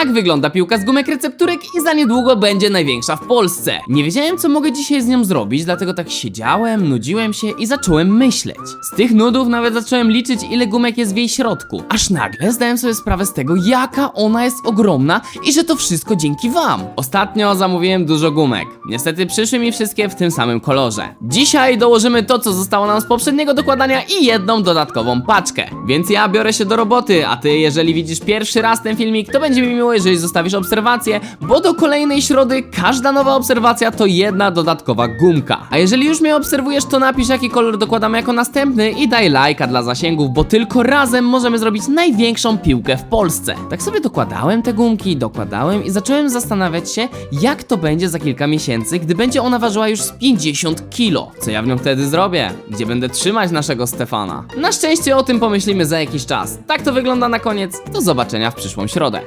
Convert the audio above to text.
Tak wygląda piłka z gumek recepturek i za niedługo będzie największa w Polsce. Nie wiedziałem, co mogę dzisiaj z nią zrobić, dlatego tak siedziałem, nudziłem się i zacząłem myśleć. Z tych nudów nawet zacząłem liczyć, ile gumek jest w jej środku. Aż nagle zdałem sobie sprawę z tego, jaka ona jest ogromna i że to wszystko dzięki wam. Ostatnio zamówiłem dużo gumek. Niestety przyszły mi wszystkie w tym samym kolorze. Dzisiaj dołożymy to, co zostało nam z poprzedniego dokładania i jedną dodatkową paczkę. Więc ja biorę się do roboty, a ty, jeżeli widzisz pierwszy raz ten filmik, to będzie mi miło, jeżeli zostawisz obserwację, bo do kolejnej środy każda nowa obserwacja to jedna dodatkowa gumka. A jeżeli już mnie obserwujesz, to napisz, jaki kolor dokładamy jako następny i daj lajka dla zasięgów, bo tylko razem możemy zrobić największą piłkę w Polsce. Tak sobie dokładałem te gumki, dokładałem i zacząłem zastanawiać się, jak to będzie za kilka miesięcy, gdy będzie ona ważyła już z 50 kilo. Co ja w nią wtedy zrobię? Gdzie będę trzymać naszego Stefana? Na szczęście o tym pomyślimy za jakiś czas. Tak to wygląda na koniec. Do zobaczenia w przyszłą środę.